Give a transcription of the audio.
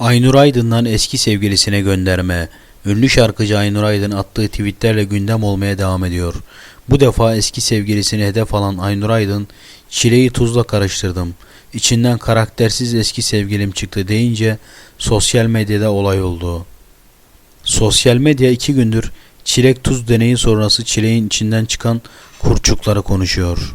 Aynur Aydın'dan eski sevgilisine gönderme. Ünlü şarkıcı Aynur Aydın attığı tweetlerle gündem olmaya devam ediyor. Bu defa eski sevgilisini hedef alan Aynur Aydın, çileyi tuzla karıştırdım. İçinden karaktersiz eski sevgilim çıktı deyince sosyal medyada olay oldu. Sosyal medya iki gündür çilek tuz deneyi sonrası çileğin içinden çıkan kurçukları konuşuyor.